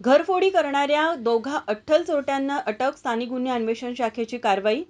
घरफोडी करणाऱ्या दोघा अठ्ठल चोरट्यांना अटक स्थानिक गुन्हे अन्वेषण शाखेची कारवाई?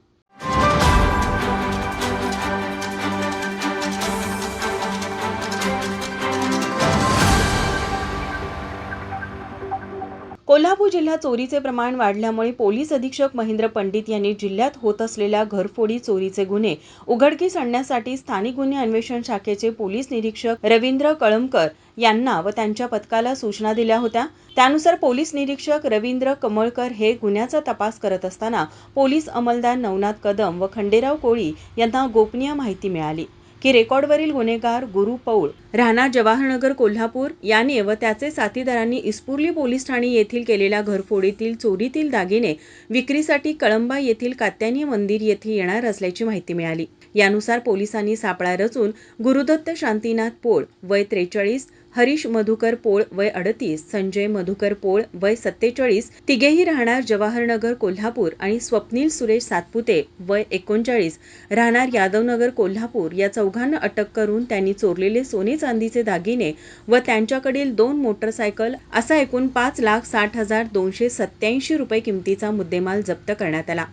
कोल्हापूर जिल्ह्यात चोरीचे प्रमाण वाढल्यामुळे पोलीस अधीक्षक महेंद्र पंडित यांनी जिल्ह्यात होत असलेल्या घरफोडी चोरीचे गुन्हे उघडकीस आणण्यासाठी स्थानिक गुन्हे अन्वेषण शाखेचे पोलीस निरीक्षक रवींद्र कळमकर यांना व त्यांच्या पथकाला सूचना दिल्या होत्या. त्यानुसार पोलीस निरीक्षक रवींद्र कमळकर हे गुन्ह्याचा तपास करत असताना पोलीस अंमलदार नवनाथ कदम व खंडेराव कोळी यांना गोपनीय माहिती मिळाली. की रेकॉर्डवरील गुन्हेगार गुरु पौळ राहणार जवाहरनगर कोल्हापूर याने व त्याचे साथीदारांनी इस्पुर्ली पोलीस ठाणे येथील केलेल्या घरफोडीतील चोरीतील दागिने विक्रीसाठी कळंबा येथील कात्यानी मंदिर येथे येणार असल्याची माहिती मिळाली. यानुसार पोलिसांनी सापळा रचून गुरुदत्त शांतीनाथ पोळ वय त्रेचाळीस हरीश मधुकर पोळ वय अडतीस संजय मधुकर पोळ वय सत्तेचाळीस तिघेही राहणार जवाहरनगर कोल्हापूर आणि स्वप्नील सुरेश सातपुते वय एकोणचाळीस. राहणार यादवनगर कोल्हापूर. या चौघांना अटक करून त्यांनी चोरलेले सोने चांदीचे दागिने व त्यांच्याकडील दोन मोटरसायकल असा एकूण पाच लाख साठ हजार दोनशे सत्याऐंशी रुपये किमतीचा मुद्देमाल जप्त करण्यात आला.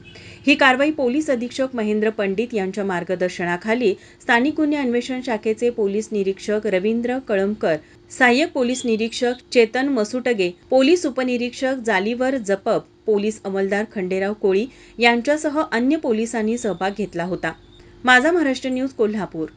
ही कारवाई पोलीस अधीक्षक महेंद्र पंडित यांच्या मार्गदर्शनाखाली स्थानिक गुन्हे अन्वेषण शाखेचे पोलीस निरीक्षक रवींद्र कळमकर सहाय्यक पोलीस निरीक्षक चेतन मसुटगे पोलीस उपनिरीक्षक जालीवर जपप पोलीस अंमलदार खंडेराव कोळी यांच्यासह अन्य पोलिसांनी सहभाग घेतला होता. माझा महाराष्ट्र न्यूज कोल्हापूर.